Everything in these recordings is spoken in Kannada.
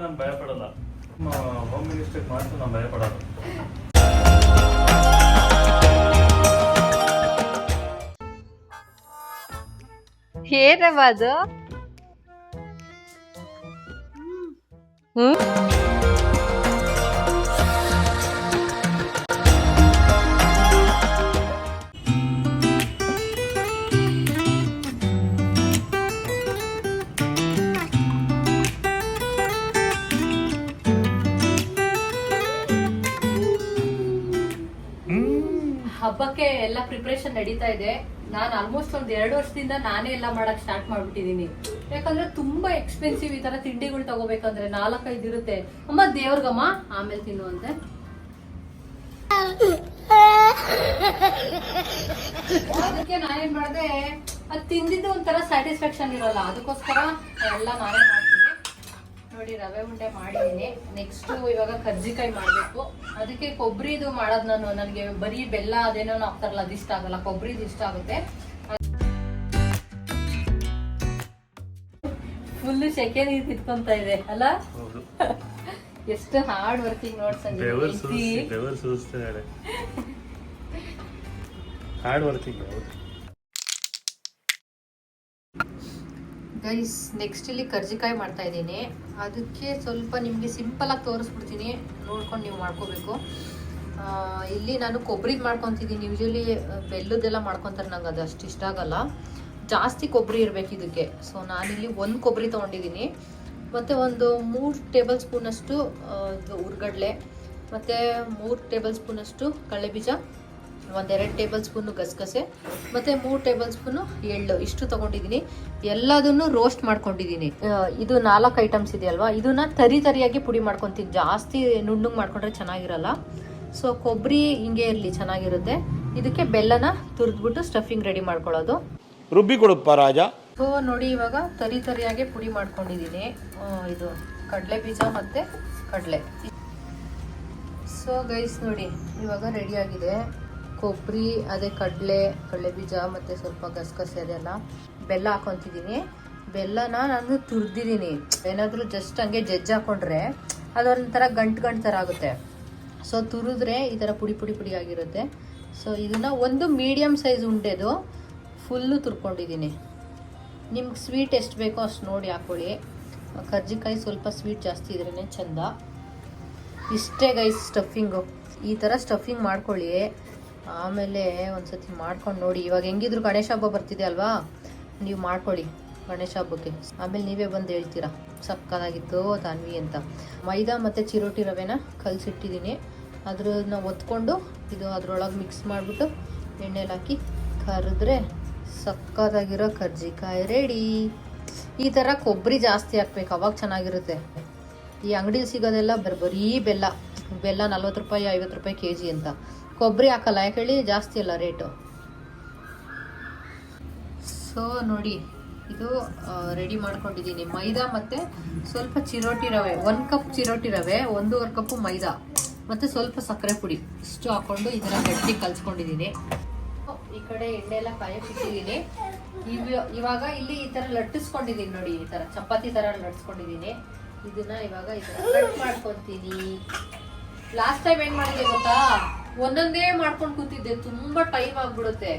ನಾನು ಭಯಪಡಲ್ಲ. ಹೋಮ್ ಮಿನಿಸ್ಟರ್ ಮಾತ್ರ ನಾನು ಭಯಪಡಲ್ಲ ಪಡೋದು ಹ್ಮ್ ಹ್ಮ್. ಪ್ರಿಪ್ರೇಷನ್ ನಡೀತಾ ಇದೆ. ನಾನು ಆಲ್ಮೋಸ್ಟ್ ಒಂದ್ ಎರಡು ವರ್ಷದಿಂದ ನಾನೇ ಎಲ್ಲ ಮಾಡಕ್ ಸ್ಟಾರ್ಟ್ ಮಾಡ್ಬಿಟ್ಟಿದೀನಿ. ಯಾಕಂದ್ರೆ ತುಂಬಾ ಎಕ್ಸ್ಪೆನ್ಸಿವ್ ಈ ತರ ತಿಂಡಿಗಳು ತಗೋಬೇಕಂದ್ರೆ ನಾಲ್ಕೈದು ಇರುತ್ತೆ. ಅಮ್ಮ, ದೇವ್ರಿಗಮ್ಮ, ಆಮೇಲೆ ತಿನ್ನುವಂತೆ. ಅದಕ್ಕೆ ನಾನೇನ್ ಮಾಡಿದೆ, ಅದ್ ತಿಂದಿದ್ದು ಒಂಥರ ಸ್ಯಾಟಿಸ್ಫ್ಯಾಕ್ಷನ್ ಇರಲ್ಲ. ಅದಕ್ಕೋಸ್ಕರ ಎಲ್ಲ ನಾನೇ ನೋಡಿ ರವೆ ಉಂಡೆ ಮಾಡಿದ್ದೀನಿ. ನೆಕ್ಸ್ಟ್ ಇವಾಗ ಕರ್ಜಿಕಾಯಿ ಮಾಡ್ಬೇಕು. ಅದಕ್ಕೆ ಕೊಬ್ಬರಿದು ಮಾಡೋದ್ ನಾನು. ನನಗೆ ಬರೀ ಬೆಲ್ಲ ಅದೇನೋ ಹಾಕ್ತಾರಲ್ಲ ಅದು ಇಷ್ಟ ಆಗಲ್ಲ. ಕೊಬ್ಬರಿದು ಇಷ್ಟ ಆಗುತ್ತೆ. ಫುಲ್ ಸೆಕೆ ನೀರು ತಿತ್ಕೊಂತ ಇದೆ ಅಲ್ಲ? ಎಷ್ಟು ಹಾರ್ಡ್ ವರ್ಕಿಂಗ್ ನೋಡ್ಸಂಗೆ ಹಾರ್ಡ್ ವರ್ಕಿಂಗ್ ಹೌದು. ಗೈಸ್ ನೆಕ್ಸ್ಟ್ ಇಲ್ಲಿ ಕರ್ಜಿಕಾಯಿ ಮಾಡ್ತಾ ಇದ್ದೀನಿ. ಅದಕ್ಕೆ ಸ್ವಲ್ಪ ನಿಮಗೆ ಸಿಂಪಲ್ ಆಗಿ ತೋರಿಸ್ಬಿಡ್ತೀನಿ. ನೋಡ್ಕೊಂಡು ನೀವು ಮಾಡ್ಕೋಬೇಕು. ಇಲ್ಲಿ ನಾನು ಕೊಬ್ಬರಿದು ಮಾಡ್ಕೊತಿದ್ದೀನಿ. ಯೂಶಲಿ ಬೆಲ್ಲದೆಲ್ಲ ಮಾಡ್ಕೊತಾರೆ. ನಂಗೆ ಅದು ಅಷ್ಟು ಇಷ್ಟ ಆಗಲ್ಲ. ಜಾಸ್ತಿ ಕೊಬ್ಬರಿ ಇರಬೇಕು ಇದಕ್ಕೆ. ಸೊ ನಾನಿಲ್ಲಿ ಒಂದು ಕೊಬ್ಬರಿ ತೊಗೊಂಡಿದ್ದೀನಿ. ಮತ್ತು ಒಂದು ಮೂರು ಟೇಬಲ್ ಸ್ಪೂನಷ್ಟು ಇದು ಉರ್ಗಡ್ಲೆ. ಮತ್ತು ಮೂರು ಟೇಬಲ್ ಸ್ಪೂನಷ್ಟು ಕಡಲೆಬೀಜ ಒಂದೆರಡು ಟೇಬಲ್ ಸ್ಪೂನು ಗಸಗಸೆ ಮತ್ತು ಮೂರು ಟೇಬಲ್ ಸ್ಪೂನು ಎಳ್ಳು. ಇಷ್ಟು ತೊಗೊಂಡಿದ್ದೀನಿ. ಎಲ್ಲದನ್ನು ರೋಸ್ಟ್ ಮಾಡ್ಕೊಂಡಿದ್ದೀನಿ. ಇದು ನಾಲ್ಕು ಐಟಮ್ಸ್ ಇದೆ ಅಲ್ವಾ ಇದನ್ನ ತರಿ ತರಿಯಾಗಿ ಪುಡಿ ಮಾಡ್ಕೊತೀನಿ. ಜಾಸ್ತಿ ನುಣ್ಣಗೆ ಮಾಡ್ಕೊಂಡ್ರೆ ಚೆನ್ನಾಗಿರಲ್ಲ. ಸೊ ಕೊಬ್ಬರಿ ಹಿಂಗೆ ಇರಲಿ ಚೆನ್ನಾಗಿರುತ್ತೆ. ಇದಕ್ಕೆ ಬೆಲ್ಲನ ತುರಿದ್ಬಿಟ್ಟು ಸ್ಟಫಿಂಗ್ ರೆಡಿ ಮಾಡ್ಕೊಳ್ಳೋದು. ರುಬ್ಬಿ ಕೊಡುಪ್ಪ ರಾಜ. ಸೊ ನೋಡಿ ಇವಾಗ ತರಿ ತರಿಯಾಗಿ ಪುಡಿ ಮಾಡ್ಕೊಂಡಿದ್ದೀನಿ. ಇದು ಕಡಲೆ ಬೀಜ ಮತ್ತು ಕಡಲೆ. ಸೊ ಗೈಸ್ ನೋಡಿ ಇವಾಗ ರೆಡಿ ಆಗಿದೆ. ಕೊಬ್ಬರಿ, ಅದೇ ಕಡಲೆ ಕಡಲೆ ಬೀಜ ಮತ್ತು ಸ್ವಲ್ಪ ಗಸಗಸೆ ಅದೆಲ್ಲ ಬೆಲ್ಲ ಹಾಕೊತಿದ್ದೀನಿ. ಬೆಲ್ಲನ ನಾನು ತುರಿದಿದ್ದೀನಿ. ಏನಾದರೂ ಜಸ್ಟ್ ಹಂಗೆ ಜಜ್ಜಿ ಹಾಕೊಂಡ್ರೆ ಅದೊಂಥರ ಗಂಟು ಗಂಟು ಥರ ಆಗುತ್ತೆ. ಸೊ ತುರಿದ್ರೆ ಈ ಥರ ಪುಡಿ ಪುಡಿ ಪುಡಿ ಆಗಿರುತ್ತೆ. ಸೊ ಇದನ್ನು ಒಂದು ಮೀಡಿಯಮ್ ಸೈಜ್ ಉಂಡೆದು ಫುಲ್ಲು ತುರ್ಕೊಂಡಿದ್ದೀನಿ. ನಿಮ್ಗೆ ಸ್ವೀಟ್ ಎಷ್ಟು ಬೇಕೋ ಅಷ್ಟು ನೋಡಿ ಹಾಕೊಳ್ಳಿ. ಕರ್ಜಿಕಾಯಿ ಸ್ವಲ್ಪ ಸ್ವೀಟ್ ಜಾಸ್ತಿ ಇದ್ರೇ ಚಂದ. ಇಷ್ಟೇ ಗೈಸ್ ಸ್ಟಫಿಂಗು ಈ ಥರ ಸ್ಟಫಿಂಗ್ ಮಾಡ್ಕೊಳ್ಳಿ. ಆಮೇಲೆ ಒಂದ್ಸತಿ ಮಾಡ್ಕೊಂಡು ನೋಡಿ. ಇವಾಗ ಹೆಂಗಿದ್ರು ಗಣೇಶ ಹಬ್ಬ ಬರ್ತಿದೆ ಅಲ್ವಾ? ನೀವು ಮಾಡ್ಕೊಳ್ಳಿ ಗಣೇಶ ಹಬ್ಬಕ್ಕೆ. ಆಮೇಲೆ ನೀವೇ ಬಂದು ಹೇಳ್ತೀರಾ. ಸಕ್ಕದಾಗಿತ್ತು ತಾನ್ವಿ ಅಂತ. ಮೈದಾ ಮತ್ತು ಚಿರೋಟಿ ರವೆನ ಕಲಸಿಟ್ಟಿದ್ದೀನಿ. ಅದ್ರನ್ನ ಒತ್ಕೊಂಡು ಇದು ಅದರೊಳಗೆ ಮಿಕ್ಸ್ ಮಾಡಿಬಿಟ್ಟು ಎಣ್ಣೆಲಿ ಹಾಕಿ ಕರೆದ್ರೆ ಸಕ್ಕತ್ತಾಗಿರೋ ಕರ್ಜಿಕಾಯಿ ರೆಡಿ. ಈ ಥರ ಕೊಬ್ಬರಿ ಜಾಸ್ತಿ ಹಾಕ್ಬೇಕು. ಅವಾಗ ಚೆನ್ನಾಗಿರುತ್ತೆ. ಈ ಅಂಗಡಿಲಿ ಸಿಗೋದೆಲ್ಲ ಬರ್ಬರೀ ಬೆಲ್ಲ. ಬೆಲ್ಲ ನಲ್ವತ್ತು ರೂಪಾಯಿ, ಐವತ್ತು ರೂಪಾಯಿ ಕೆ ಜಿ ಅಂತ. ಕೊಬ್ಬರಿ ಹಾಕಲ್ಲ, ಯಾಕೆ ಹೇಳಿ? ಜಾಸ್ತಿ ಅಲ್ಲ ರೇಟು. ಸೊ ನೋಡಿ, ಇದು ರೆಡಿ ಮಾಡ್ಕೊಂಡಿದ್ದೀನಿ. ಮೈದಾ ಮತ್ತು ಸ್ವಲ್ಪ ಚಿರೋಟಿ ರವೆ, ಒಂದು ಕಪ್ ಚಿರೋಟಿ ರವೆ, ಒಂದೂವರೆ ಕಪ್ಪು ಮೈದಾ, ಮತ್ತು ಸ್ವಲ್ಪ ಸಕ್ಕರೆ ಪುಡಿ. ಇಷ್ಟು ಹಾಕೊಂಡು ಇದನ್ನ ಥರ ಗಟ್ಟಿ ಕಲ್ಸ್ಕೊಂಡಿದ್ದೀನಿ. ಈ ಕಡೆ ಎಣ್ಣೆ ಎಲ್ಲ ಕಾಯಕ್ಕಿಟ್ಟಿದ್ದೀನಿ ಇವ ಇವಾಗ ಇಲ್ಲಿ ಈ ತರ ಲಟ್ಟಿಸ್ಕೊಂಡಿದ್ದೀನಿ ನೋಡಿ, ಈ ತರ. ಚಪಾತಿ ತರ ಲಟ್ಟಿಸ್ಕೊಂಡಿದ್ದೀನಿ. ಇದನ್ನ ಇವಾಗ ಈ ತರ ಕಟ್ ಮಾಡ್ಕೊಂತೀನಿ. ಲಾಸ್ಟ್ ಟೈಮ್ ಏನ್ ಮಾಡಿದೆ ಗೊತ್ತಾ? ಒಂದೊಂದೇ ಮಾಡ್ಕೊಂಡು ಕೂತಿದ್ದೆ, ತುಂಬಾ ಟೈಮ್ ಆಗ್ಬಿಡುತ್ತೆ.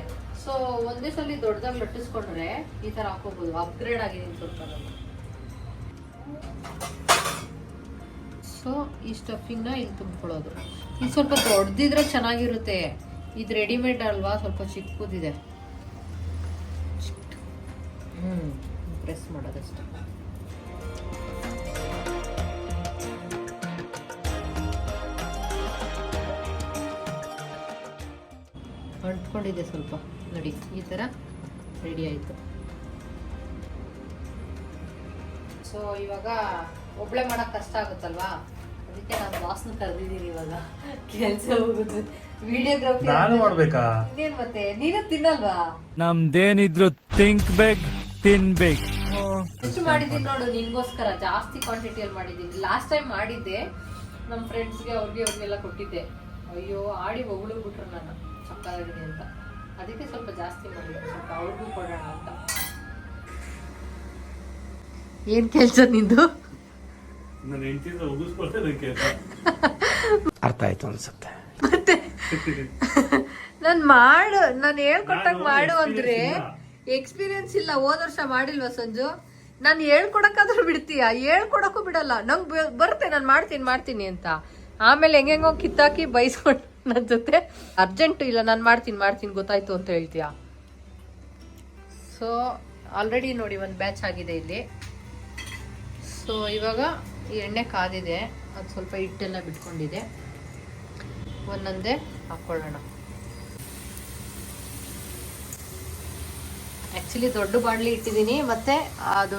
ಸೊ ಒಂದೇ ಸಲ ದೊಡ್ಡದಾಗಿ ಲಟ್ಟಿಸ್ಕೊಂಡ್ರೆ ಈ ತರ ಹಾಕೋಬಹುದು ಅಪ್ಗ್ರೇಡ್ ಆಗಿದೆ ಸ್ವಲ್ಪ ಸೊ ಈ ಸ್ಟಫಿಂಗ್ನ ಇಲ್ಲಿ ತುಂಬಿಕೊಳ್ಳೋದು. ಇದು ಸ್ವಲ್ಪ ದೊಡ್ಡದಿದ್ರೆ ಚೆನ್ನಾಗಿರುತ್ತೆ. ಇದು ರೆಡಿಮೇಡ್ ಅಲ್ವಾ? ಸ್ವಲ್ಪ ಚಿಕ್ಕದಿದೆ. ಹ್ಞೂ ಪ್ರೆಸ್ ಮಾಡೋದಷ್ಟೇ. ಅಂಟ್ಕೊಂಡಿದೆ ಸ್ವಲ್ಪ. ನೋಡಿ ಈ ಥರ ರೆಡಿ ಆಯಿತು. ಸೊ ಇವಾಗ ಒಬ್ಳೆ ಮಾಡಕ್ ಕಷ್ಟ ಆಗುತ್ತಲ್ವಾ? ಅದಕ್ಕೆ ನಾನು ಬಾಸ್ನ ಕರೆದಿದ್ದೀನಿ ಇವಾಗ. ಕೆಲಸ ಹೋಗುತ್ತೆ. ವಿಡಿಯೋಗ್ರಫಿ ನಾನು ಮಾಡ್ಬೇಕಾ? ನೀನ್ ಮತ್ತೆ? ನೀನು ತಿನ್ನಲ್ವಾ? ನಮ್ದೇನಿದ್ರು ಥಿಂಕ್ ಬೇಕ್ ತಿನ್ಬೇಕು ಎಷ್ಟು ಮಾಡಿದ್ದೀನಿ ನೋಡು ನಿನ್ಗೋಸ್ಕರ. ಜಾಸ್ತಿ ಕ್ವಾಂಟಿಟಿಯಲ್ಲಿ ಮಾಡಿದ್ದೀನಿ ಲಾಸ್ಟ್ ಟೈಮ್ ಮಾಡಿದ್ದೆ ನಮ್ಮ ಫ್ರೆಂಡ್ಸ್ಗೆ ಅವ್ರಿಗೆ ಅವ್ರಿಗೆಲ್ಲ ಕೊಟ್ಟಿದ್ದೆ. ಅಯ್ಯೋ ಆಡಿ ಹೊಗಳು ಬಿಟ್ರು ನಾನು ಸಕ್ಕತ್ತಾಗಿದೆ ಅಂತ. ಅದಕ್ಕೆ ಸ್ವಲ್ಪ ಜಾಸ್ತಿ ಮಾಡಿದ್ದೆ ಸ್ವಲ್ಪ ಅವ್ರಿಗೂ ಕೊಡೋಣ ಅಂತ. ಏನ್ ಕೆಲಸ ನಿಂದು? ಅರ್ಥ ಆಯ್ತು ಅನ್ಸುತ್ತೆ. ಮತ್ತೆ? ನಾನು ಮಾಡು ನಾನು ಹೇಳ್ಕೊಟ್ಟಂಗ್ ಮಾಡು ಅಂದ್ರೆ ಎಕ್ಸ್ಪೀರಿಯನ್ಸ್ ಇಲ್ಲ. ಹೋದ ವರ್ಷ ಮಾಡಿಲ್ವಾ ಸಂಜು? ನಾನು ಹೇಳ್ಕೊಡಕ್ಕಾದ್ರೂ ಬಿಡ್ತೀಯ? ಹೇಳ್ಕೊಡಕ್ಕೂ ಬಿಡಲ್ಲ. ನಂಗೆ ಬರುತ್ತೆ ನಾನು ಮಾಡ್ತೀನಿ ಮಾಡ್ತೀನಿ ಅಂತ. ಆಮೇಲೆ ಹೆಂಗೆಂಗೋ ಕಿತ್ತಾಕಿ ಬೈಸ್ಕೊಂಡು ನನ್ನ ಜೊತೆ. ಅರ್ಜೆಂಟ್ ಇಲ್ಲ, ನಾನು ಮಾಡ್ತೀನಿ ಮಾಡ್ತೀನಿ, ಗೊತ್ತಾಯ್ತು ಅಂತ ಹೇಳ್ತೀಯಾ? ಸೊ ಆಲ್ರೆಡಿ ನೋಡಿ ಒಂದು ಬ್ಯಾಚ್ ಆಗಿದೆ ಇಲ್ಲಿ. ಸೊ ಇವಾಗ ಈ ಎಣ್ಣೆ ಕಾದಿದೆ. ಅದು ಸ್ವಲ್ಪ ಹಿಟ್ಟೆಲ್ಲ ಬಿಟ್ಕೊಂಡಿದೆ. ಒಂದೊಂದೇ ಹಾಕ್ಕೊಳ್ಳೋಣ ಆ್ಯಕ್ಚುಲಿ ದೊಡ್ಡ ಬಾಣಲಿ ಇಟ್ಟಿದ್ದೀನಿ. ಮತ್ತೆ ಅದು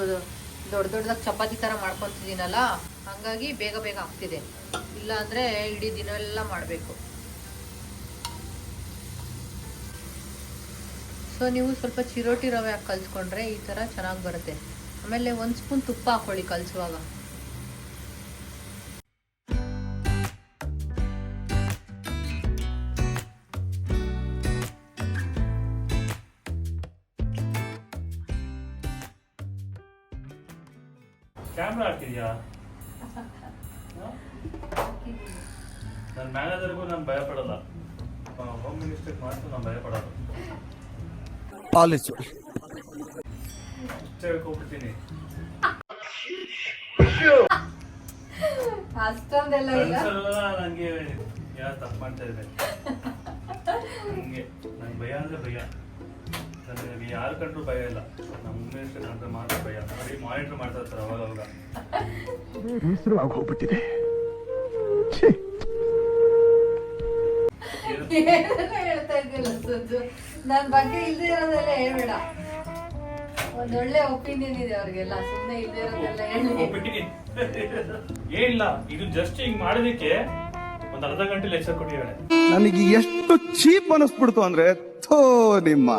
ದೊಡ್ಡ ದೊಡ್ಡದಾಗಿ ಚಪಾತಿ ಥರ ಮಾಡ್ಕೊತಿದ್ದೀನಲ್ಲ, ಹಾಗಾಗಿ ಬೇಗ ಬೇಗ ಆಗ್ತಿದೆ. ಇಲ್ಲ ಅಂದರೆ ಇಡೀ ದಿನ ಎಲ್ಲ ಮಾಡಬೇಕು. ಸೊ ನೀವು ಸ್ವಲ್ಪ ಚಿರೋಟಿ ರವೆ ಹಾಕಿ ಕಲಿಸ್ಕೊಂಡ್ರೆ ಈ ಥರ ಚೆನ್ನಾಗಿ ಬರುತ್ತೆ. ಆಮೇಲೆ ಒಂದು ಸ್ಪೂನ್ ತುಪ್ಪ ಹಾಕೊಳ್ಳಿ ಕಲಿಸುವಾಗ. ಕ್ಯಾಮ್ರಾ ಹಾಕಿದ್ಯಾ? ನನ್ನ ಮ್ಯಾನೇಜರ್ಗೂ ನಾನು ಭಯ ಪಡಲ್ಲ ಹೋಮ್ ಮಿನಿಸ್ಟರ್ಗೆ ಮಾತ್ರ ನಾನು ಭಯ ಪಡಲ್ಲ ಹೇಳ್ಕೊಬಿಡ್ತೀನಿ ಅಷ್ಟೊಂದೆಲ್ಲ ಇಲ್ಲ? ನನಗೆ ಯಾರು ತಪ್ಪು ಮಾಡ್ತಾ ಇದೆ ನನಗೆ ನಂಗೆ ಭಯ ಅಂದ್ರೆ ಭಯ. ನನಗೆ ಯಾರು ಕಂಡ್ರು ಭಯ ಇಲ್ಲ. ನಮ್ಮ ಉಮೇಶ್ ಕಂಡ್ರೆ ಮಾತ್ರ ಭಯ. ಬರೀ ಮಾನಿಟರ್ ಮಾಡ್ತಾ ಇರ್ತಾರೆ ಅವಾಗ ಅವಾಗ. ಹೋಗ್ಬಿಟ್ಟಿದೆ. ಹೇಳ್ತಾ ಇದ್ದಿಲ್ಲ ಸುದ್ದು ನನ್ ಬಗ್ಗೆ ಇಲ್ದೇ ಇರೋದೆಲ್ಲ ಹೇಳ್ಬೇಡ. ಒಂದೊಳ್ಳೆ ಒಪಿನಿಯನ್ ಇದೆ ಅವ್ರಿಗೆಲ್ಲ ಸುಮ್ಮನೆ ಇಲ್ದೇ ಇರೋದೆಲ್ಲ ಹೇಳಿ. ಏನಿಲ್ಲ ಇದು ಜಸ್ಟ್ ಹಿಂಗ್ ಮಾಡೋದಕ್ಕೆ ಒಂದ್ ಅರ್ಧ ಗಂಟೆ ಲೆಕ್ಚರ್ ಕೊಟ್ಟಿದ್ದಾರೆ ನನಗೆ ಎಷ್ಟು ಚೀಪ್ ಅನಿಸ್ಬಿಡ್ತು ಅಂದ್ರೆ ಥೋ ನಿಮ್ಮ.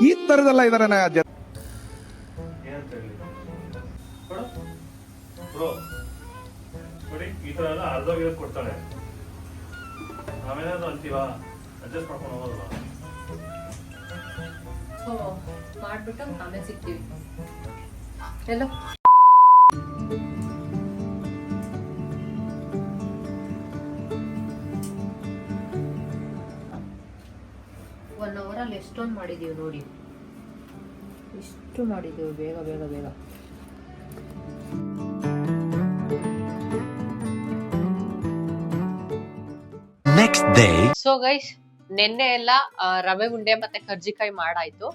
ಈ ತರದೆಲ್ಲ ಇದಾರೆ ಜನ ಏನಂತ ಹೇಳಿ? ಬ್ರೋ ನೋಡಿ ಈ ತರ ಎಲ್ಲ ಅರ್ಧ ಕೊಡ್ತಾಳೆ ನಾವೇನಾದ್ರು ಅಂತೀವಾ? ಅಡ್ಜಸ್ಟ್ ಮಾಡ್ಕೊಂಡು ಹೋಗೋಲ್ವಾ ಸೊ ಮಾಡ್ಬಿಟ್ಟು ಆಮೇಲೆ ಸಿಗ್ತೀವಿ. ಎಲ್ಲೋ? ಒನ್ ಅವರಲ್ಲಿ ಎಷ್ಟೊಂದು ಮಾಡಿದೀವಿ ನೋಡಿ. ಇಷ್ಟು ಮಾಡಿದ್ದೀವಿ ಬೇಗ ಬೇಗ ಬೇಗ. ನೆಕ್ಸ್ಟ್ ಡೇ ಸೊ ಗೈಸ್ ನಿನ್ನೆ ಎಲ್ಲ ರವೆ ಉಂಡೆ ಮತ್ತೆ ಕರ್ಜಿಕಾಯಿ ಮಾಡಾಯ್ತು.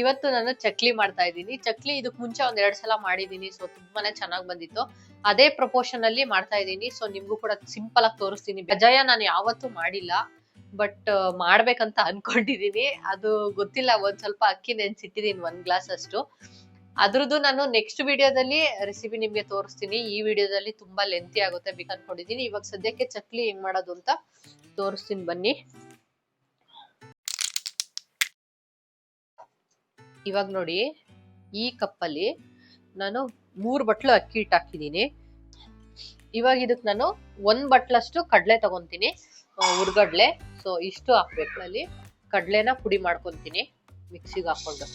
ಇವತ್ತು ನಾನು ಚಕ್ಲಿ ಮಾಡ್ತಾ ಇದ್ದೀನಿ. ಚಕ್ಲಿ ಇದಕ್ ಮುಂಚೆ ಒಂದ್ ಎರಡ್ ಸಲ ಮಾಡಿದೀನಿ ಸೊ ತುಂಬಾನೇ ಚೆನ್ನಾಗ್ ಬಂದಿತ್ತು. ಅದೇ ಪ್ರಪೋರ್ಷನ್ ಅಲ್ಲಿ ಮಾಡ್ತಾ ಇದ್ದೀನಿ ಸೊ ನಿಮ್ಗೂ ಕೂಡ ಸಿಂಪಲ್ ಆಗಿ ತೋರಿಸ್ತೀನಿ. ಅಜಯ ನಾನು ಯಾವತ್ತೂ ಮಾಡಿಲ್ಲ ಬಟ್ ಮಾಡ್ಬೇಕಂತ ಅನ್ಕೊಂಡಿದೀನಿ. ಅದು ಗೊತ್ತಿಲ್ಲ, ಒಂದ್ ಸ್ವಲ್ಪ ಅಕ್ಕಿ ನೆನ್ಸಿಟ್ಟಿದೀನಿ ಒಂದ್ ಗ್ಲಾಸ್ ಅಷ್ಟು. ಅದ್ರದ್ದು ನಾನು ನೆಕ್ಸ್ಟ್ ವಿಡಿಯೋದಲ್ಲಿ ರೆಸಿಪಿ ನಿಮ್ಗೆ ತೋರಿಸ್ತೀನಿ. ಈ ವಿಡಿಯೋದಲ್ಲಿ ತುಂಬಾ ಲೆಂತಿ ಆಗುತ್ತೆ ಬೇಕು ಅನ್ಕೊಂಡಿದೀನಿ ಇವಾಗ ಸದ್ಯಕ್ಕೆ ಚಕ್ಲಿ ಹೆಂಗ್ ಮಾಡೋದು ಅಂತ ತೋರಿಸ್ತೀನಿ ಬನ್ನಿ. ಇವಾಗ ನೋಡಿ, ಈ ಕಪ್ಪಲ್ಲಿ ನಾನು ಮೂರು ಬಟ್ಲು ಅಕ್ಕಿ ಹಿಟ್ಟು ಹಾಕಿದ್ದೀನಿ ಇವಾಗ ಇದಕ್ಕೆ ನಾನು ಒಂದು ಬಟ್ಲಷ್ಟು ಕಡಲೆ ತಗೊಂತೀನಿ ಹುರ್ಗಡ್ಲೆ ಸೊ ಇಷ್ಟು ಹಾಕ್ಬೇಕು. ಅಲ್ಲಿ ಕಡಲೆನ ಪುಡಿ ಮಾಡ್ಕೊತೀನಿ, ಮಿಕ್ಸಿಗೆ ಹಾಕೊಂಡು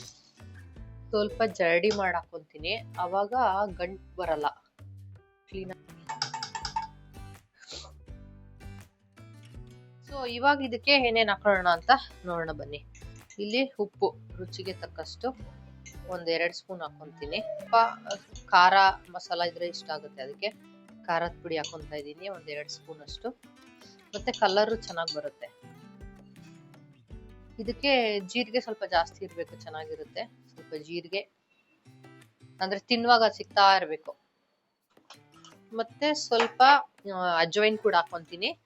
ಸ್ವಲ್ಪ ಜರಡಿ ಮಾಡಿ ಹಾಕೊಂತೀನಿ ಅವಾಗ ಗಂಟು ಬರಲ್ಲ. ಕ್ಲೀನ್ ಸೊ ಇವಾಗ ಇದಕ್ಕೆ ಏನೇನು ಹಾಕೊಳ್ಳೋಣ ಅಂತ ನೋಡೋಣ ಬನ್ನಿ. ಇಲ್ಲಿ ಉಪ್ಪು ರುಚಿಗೆ ತಕ್ಕಷ್ಟು ಒಂದ್ ಎರಡ್ ಸ್ಪೂನ್ ಹಾಕೊಂತೀನಿ. ಖಾರ ಮಸಾಲ ಇದ್ರೆ ಇಷ್ಟ ಆಗುತ್ತೆ. ಅದಕ್ಕೆ ಖಾರದ ಪುಡಿ ಹಾಕೊಂತ ಇದ್ದೀನಿ, ಒಂದ್ ಎರಡ್ ಸ್ಪೂನ್ ಅಷ್ಟು. ಮತ್ತೆ ಕಲರು ಚೆನ್ನಾಗಿ ಬರುತ್ತೆ. ಇದಕ್ಕೆ ಜೀರಿಗೆ ಸ್ವಲ್ಪ ಜಾಸ್ತಿ ಇರಬೇಕು, ಚೆನ್ನಾಗಿರುತ್ತೆ. ಸ್ವಲ್ಪ ಜೀರಿಗೆ. ಅಂದ್ರೆ ತಿನ್ನುವಾಗ ಸಿಗ್ತಾ ಇರಬೇಕು. ಮತ್ತೆ ಸ್ವಲ್ಪ ಅಜ್ವೈನ್ ಕೂಡ ಹಾಕೊಂತೀನಿ.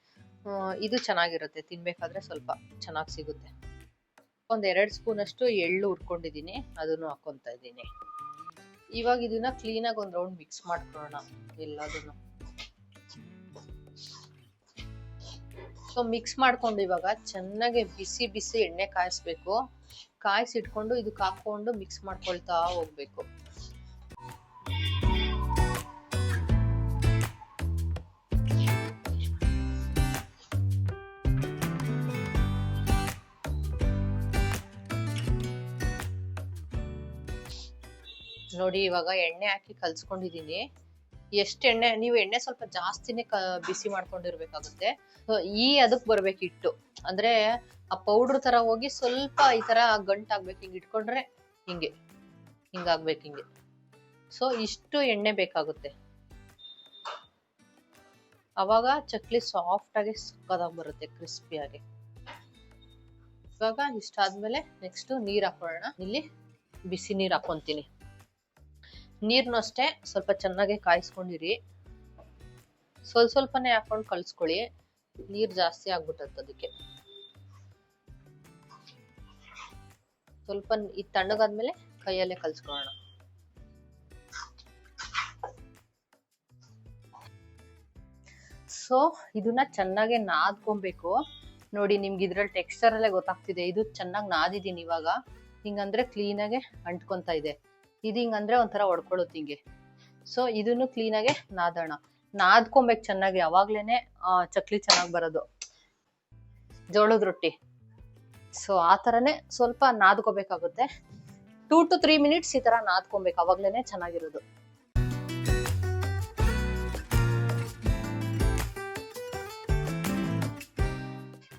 ಇದು ಚೆನ್ನಾಗಿರುತ್ತೆ. ತಿನ್ಬೇಕಾದ್ರೆ ಸ್ವಲ್ಪ ಚೆನ್ನಾಗಿ ಸಿಗುತ್ತೆ. ಒಂದ್ ಎರಡು ಸ್ಪೂನ್ ಅಷ್ಟು ಎಳ್ಳು ಉಟ್ಕೊಂಡಿದೀನಿ ಅದನ್ನು ಹಾಕೊಂತ ಇದ್ದೀನಿ. ಇವಾಗ ಇದನ್ನ ಕ್ಲೀನಾಗಿ ಒಂದು ರೌಂಡ್ ಮಿಕ್ಸ್ ಮಾಡ್ಕೊಳ್ಳೋಣ, ಎಲ್ಲದನ್ನು. ಸೊ ಮಿಕ್ಸ್ ಮಾಡ್ಕೊಂಡು ಇವಾಗ ಚೆನ್ನಾಗಿ ಬಿಸಿ ಬಿಸಿ ಎಣ್ಣೆ ಕಾಯಿಸ್ಬೇಕು. ಕಾಯಿಸಿಟ್ಕೊಂಡು ಇದಕ್ಕೆ ಹಾಕೊಂಡು ಮಿಕ್ಸ್ ಮಾಡ್ಕೊಳ್ತಾ ಹೋಗ್ಬೇಕು. ನೋಡಿ, ಇವಾಗ ಎಣ್ಣೆ ಹಾಕಿ ಕಲ್ಸ್ಕೊಂಡಿದೀನಿ. ಎಷ್ಟು ಎಣ್ಣೆ, ನೀವು ಎಣ್ಣೆ ಸ್ವಲ್ಪ ಜಾಸ್ತಿನೇ ಕ, ಬಿಸಿ ಮಾಡ್ಕೊಂಡಿರ್ಬೇಕಾಗುತ್ತೆ. ಈ ಅದಕ್ಕೆ ಬರ್ಬೇಕು ಹಿಟ್ಟು. ಅಂದ್ರೆ, ಆ ಪೌಡ್ರ್ ತರ ಹೋಗಿ ಸ್ವಲ್ಪ ಈ ತರ ಗಂಟಾಗ್ಬೇಕು ಹಿಂಗೆ ಇಟ್ಕೊಂಡ್ರೆ ಹಿಂಗೆ ಹಿಂಗಾಗ್ಬೇಕು ಹಿಂಗೆ. ಸೊ, ಇಷ್ಟು ಎಣ್ಣೆ ಬೇಕಾಗುತ್ತೆ. ಅವಾಗ ಚಕ್ಲಿ ಸಾಫ್ಟ್ ಆಗಿ ಸಕ್ಕದಾಗಿ ಬರುತ್ತೆ ಕ್ರಿಸ್ಪಿಯಾಗಿ ಇವಾಗ ಇಷ್ಟಾದ್ಮೇಲೆ ನೆಕ್ಸ್ಟ್ ನೀರ್ ಹಾಕೊಳ್ಳೋಣ. ಇಲ್ಲಿ ಬಿಸಿ ನೀರ್ ಹಾಕೊಂತೀನಿ. ನೀರ್ನು ಅಷ್ಟೇ, ಸ್ವಲ್ಪ ಚೆನ್ನಾಗಿ ಕಾಯಿಸ್ಕೊಂಡಿರಿ. ಸ್ವಲ್ಪ ಸ್ವಲ್ಪನೇ ಹಾಕೊಂಡು ಕಳ್ಸ್ಕೊಳ್ಳಿ. ನೀರ್ ಜಾಸ್ತಿ ಅದಕ್ಕೆ. ಸ್ವಲ್ಪ ಈ ತಣ್ಣಗಾದ್ಮೇಲೆ ಕೈಯಲ್ಲೇ ಕಲ್ಸ್ಕೊಳ್ಳೋಣ. ಸೊ ಇದನ್ನ ಚೆನ್ನಾಗಿ ನಾದ್ಕೊಬೇಕು. ನೋಡಿ, ನಿಮ್ಗೆ ಇದ್ರಲ್ಲಿ ಟೆಕ್ಸ್ಚರ್ ಅಲ್ಲೇ ಗೊತ್ತಾಗ್ತಿದೆ. ಇದು ಚೆನ್ನಾಗಿ ನಾದಿದೀನಿ ಇವಾಗ. ಹಿಂಗಂದ್ರೆ ಕ್ಲೀನಾಗೆ ಅಂಟ್ಕೊಂತ ಇದೆ. ಇದು ಹಿಂಗಂದ್ರೆ ಒಂಥರ ಹೊಡ್ಕೊಳ್ಳುತ್ತೆ ಹಿಂಗೆ. ಸೊ ಇದನ್ನು ಕ್ಲೀನಾಗೆ ನಾದೋಣ. ನಾದ್ಕೊಬೇಕು ಚೆನ್ನಾಗಿ ಯಾವಾಗ್ಲೇನೆ ಆ, ಚಕ್ಲಿ ಚೆನ್ನಾಗಿ ಬರೋದು. ಜೋಳದ ರೊಟ್ಟಿ. ಸೊ ಆ ಥರನೇ ಸ್ವಲ್ಪ ನಾದ್ಕೋಬೇಕಾಗುತ್ತೆ. ಟೂ ಟು ತ್ರೀ ಮಿನಿಟ್ಸ್ ಈ ಥರ ನಾದ್ಕೊಬೇಕು ಅವಾಗ್ಲೇನೆ ಚೆನ್ನಾಗಿರೋದು.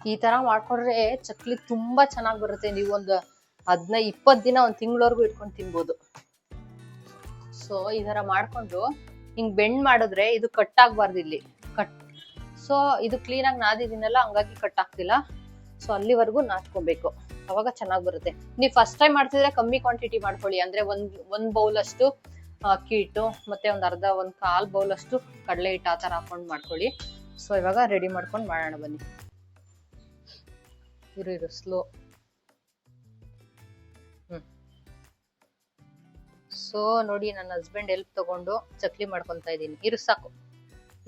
ಈ ತರ ಮಾಡ್ಕೊಂಡ್ರೆ ಚಕ್ಲಿ ತುಂಬಾ ಚೆನ್ನಾಗಿ ಬರುತ್ತೆ. ನೀವು ಒಂದು ಹದಿನೈದು ಇಪ್ಪತ್ತು ದಿನ ಒಂದು ತಿಂಗಳವರೆಗೂ ಇಟ್ಕೊಂಡು ತಿನ್ಬೋದು. ಸೊ ಈ ತರ ಮಾಡ್ಕೊಂಡು ಹಿಂಗ್ ಬೆಂಡ್ ಮಾಡಿದ್ರೆ ಇದು ಕಟ್ ಆಗ್ಬಾರ್ದು ಇಲ್ಲಿ. ಕಟ್ ಸೊ ಇದು ಕ್ಲೀನ್ ಆಗಿ ನಾದಿದ್ದೀನಲ್ಲ, ಹಂಗಾಗಿ ಕಟ್ ಆಗ್ತಿಲ್ಲ. ಸೊ ಅಲ್ಲಿವರೆಗೂ ನಾದ್ಕೊಬೇಕು. ಅವಾಗ ಚೆನ್ನಾಗಿ ಬರುತ್ತೆ. ನೀವು ಫಸ್ಟ್ ಟೈಮ್ ಮಾಡ್ತಿದ್ರೆ ಕಮ್ಮಿ ಕ್ವಾಂಟಿಟಿ ಮಾಡ್ಕೊಳ್ಳಿ. ಅಂದ್ರೆ ಒಂದ್ ಒಂದ್ ಬೌಲ್ ಅಷ್ಟು ಅಕ್ಕಿ ಹಿಟ್ಟು ಮತ್ತೆ ಒಂದ್ ಅರ್ಧ, ಒಂದ್ ಕಾಲ್ ಬೌಲ್ ಅಷ್ಟು ಕಡಲೆ ಹಿಟ್ಟು ಆ ತರ ಹಾಕೊಂಡು ಮಾಡ್ಕೊಳ್ಳಿ. ಸೊ ಇವಾಗ ರೆಡಿ ಮಾಡ್ಕೊಂಡು ಮಾಡೋಣ ಬನ್ನಿ. ಇರು ಇರು ಸ್ಲೋ ಸೊ ನೋಡಿ ನನ್ನ ಹಸ್ಬೆಂಡ್ ಹೆಲ್ಪ್ ತಗೊಂಡು ಚಕ್ಲಿ ಮಾಡ್ಕೊಂತ ಇದೀನಿ ಇರು, ಸಾಕು.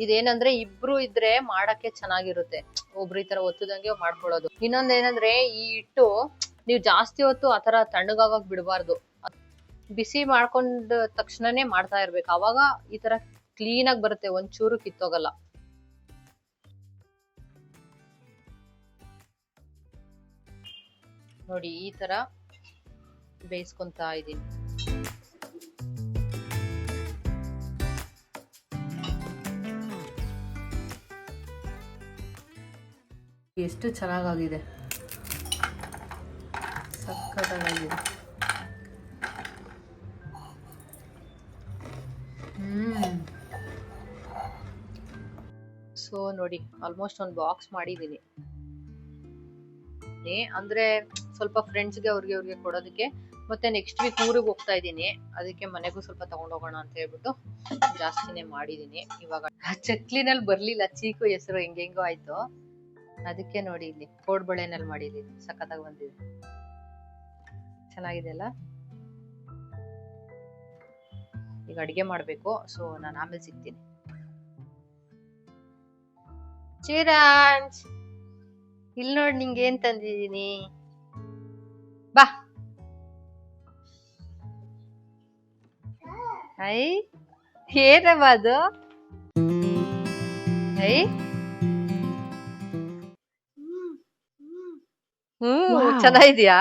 ಇದೇನಂದ್ರೆ ಇಬ್ರು ಇದ್ರೆ ಮಾಡಕ್ಕೆ ಚೆನ್ನಾಗಿರುತ್ತೆ. ಒಬ್ರು ಈ ತರ ಒತ್ತದಂಗೆ ಮಾಡ್ಕೊಳ್ಳೋದು. ಇನ್ನೊಂದ್ ಏನಂದ್ರೆ ಈ ಹಿಟ್ಟು ನೀವು ಜಾಸ್ತಿ ಹೊತ್ತು ಆತರ ತಣ್ಣಗಾಗಕ್ ಬಿಡಬಾರ್ದು. ಬಿಸಿ ಮಾಡ್ಕೊಂಡ ತಕ್ಷಣನೇ ಮಾಡ್ತಾ ಇರ್ಬೇಕು. ಅವಾಗ ಈ ತರ ಕ್ಲೀನ್ ಆಗಿ ಬರುತ್ತೆ. ಒಂಚೂರು ಕಿತ್ತೋಗಲ್ಲ. ನೋಡಿ ಈ ತರ ಬೇಯಿಸ್ಕೊಂತಾ ಇದೀನಿ ಎಷ್ಟು ಚೆನ್ನಾಗಾಗಿದೆ. ಸಕ್ಕತ್ತಾಗಿದೆ. ಸೊ ನೋಡಿ ಆಲ್ಮೋಸ್ಟ್ ಒಂದು ಬಾಕ್ಸ್ ಮಾಡಿದ್ದೀನಿ ಅಂದ್ರೆ ಸ್ವಲ್ಪ ಫ್ರೆಂಡ್ಸ್ಗೆ ಅವ್ರಿಗೆ ಅವ್ರಿಗೆ ಕೊಡೋದಕ್ಕೆ, ಮತ್ತೆ ನೆಕ್ಸ್ಟ್ ವೀಕ್ ಊರಿಗೆ ಹೋಗ್ತಾ ಇದ್ದೀನಿ. ಅದಕ್ಕೆ ಮನೆಗೂ ಸ್ವಲ್ಪ ತಗೊಂಡ್ ಹೋಗೋಣ ಅಂತ ಹೇಳ್ಬಿಟ್ಟು ಜಾಸ್ತಿನೇ ಮಾಡಿದ್ದೀನಿ ಇವಾಗ. ಚಕ್ಲಿನಲ್ಲಿ ಬರ್ಲಿಲ್ಲ, ಚೀಕು, ಹೆಸರು ಹೆಂಗೆಂಗೋ ಆಯ್ತು. ಅದಕ್ಕೆ ನೋಡಿ ಇಲ್ಲಿ ಕೋಡ್ ಬಳೆನಲ್ಲಿ ಮಾಡಿದೀನಿ ಸಖತ್ತಾಗಿ ಬಂದಿದೆ. ಚೆನ್ನಾಗಿದೆ ಅಲ್ಲ? ಈಗ ಅಡಿಗೆ ಮಾಡಬೇಕು ಸೊ ನಾನು ಆಮೇಲೆ ಸಿಗ್ತೀನಿ. ಚಿರಾಂಜ್ ಇಲ್ಲಿ ನೋಡಿ ನಿಂಗೆ ಏನ್ ತಂದಿದೀನಿ ಬಾ. ಐ ಏನಮ್ಮ ಅದು? ಐ. ಹ್ಮ್ ಚೆನ್ನಾಗಿದ್ಯಾ?